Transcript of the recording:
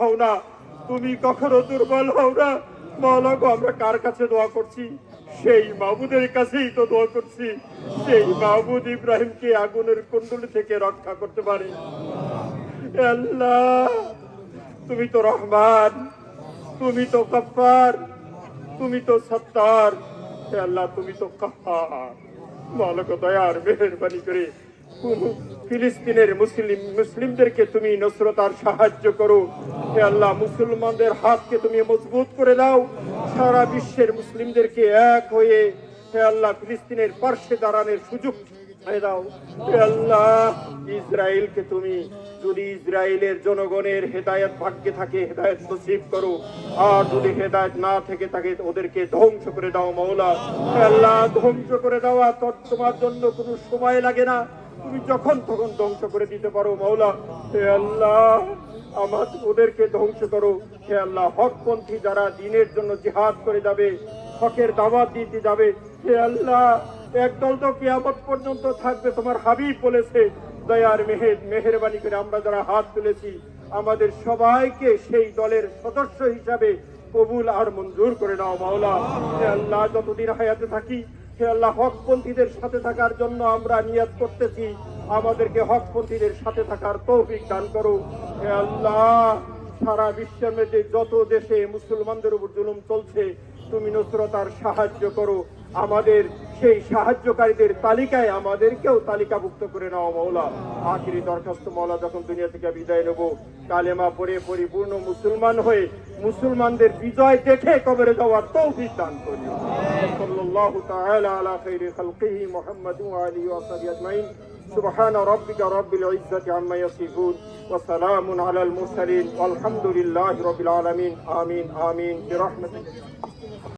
হও না। তুমি কখনো দুর্বল হও না। মাওলা গো আমরা কার কাছে দোয়া করছি? সেই মাহবুদের কাছেই তো দোয়া করছি। সেই মাহবুদ ইব্রাহিমকে আগুনের কুণ্ডলি থেকে রক্ষা করতে পারে। আল্লাহ, তুমি তো রহমান, তুমি তো গফফার, তুমি তো সত্তার। আল্লাহ, তুমি তো কাহার মালক দয়ার মেহরবানি করে ফিলিস্তিনের মুসলিম, মুসলিমদেরকে তুমি নসরত আর সাহায্য করো। হে আল্লাহ, মুসলমানদের হাতকে তুমি মজবুত করে দাও। সারা বিশ্বের মুসলিমদেরকে এক হয়ে হে আল্লাহ, ফিলিস্তিনের পার্শ্বে দাঁড়ানোর সুযোগ হয়ে দাও। হে আল্লাহ, ইসরায়েলকে তুমি যদি ইসরায়েলের জনগণের হেদায়ত ভাগ্যে থাকে, হেদায়ত নসিব করো। আর যদি হেদায়ত না থেকে থাকে, ওদেরকে ধ্বংস করে দাও মৌলা হে আল্লাহ, ধ্বংস করে দেওয়া তোমার জন্য কোনো সময় লাগে না। তুমি যখন তখন ধ্বংস করে দিতে পারো মৌলা হে আল্লাহ আমার ওদেরকে ধ্বংস করো। হে আল্লাহ, হকপন্থী যারা দিনের জন্য জিহাদ করে যাবে, হকের দাওয়াত দিতে যাবে, হে আল্লাহ, একদল তো কিয়ামত পর্যন্ত থাকবে, তোমার হাবিব বলেছে। দয়ার মেহের মেহেরবানি করে আমরা যারা হাত তুলেছি, আমাদের সবাইকে সেই দলের সদস্য হিসাবে কবুল আর মঞ্জুর করে নাও, মাওলা। হে আল্লাহ, যতদিন হায়াতে থাকি, হে আল্লাহ, হকপন্থীদের সাথে থাকার জন্য আমরা নিয়াত করতেছি। আমাদেরকে হকপন্থীদের সাথে থাকার তৌফিক দান করো। হে আল্লাহ, সারা বিশ্বের মধ্যে যত দেশে মুসলমানদের উপর জুলুম চলছে, তুমি নসরতার সাহায্য করো। আমাদের সেই সাহায্যকারীদের তালিকায় আমাদেরকেও তালিকাভুক্ত করে নাও মৌলা আখিরি দরখাস্ত মৌলা যখন দুনিয়া থেকে বিদায় নেব, কালেমা পড়ে পরিপূর্ণ মুসলমান হয়ে মুসলমানদের বিজয় দেখে কবরে যাওয়ার তৌফিক দান করিও। وصلى الله تعالى على خير خلقه محمد وعلي وصحبه أجمعين. سبحان ربك رب العزة عما يصفون وسلام على المرسلين والحمد لله رب العالمين. آمين آمين برحمتك.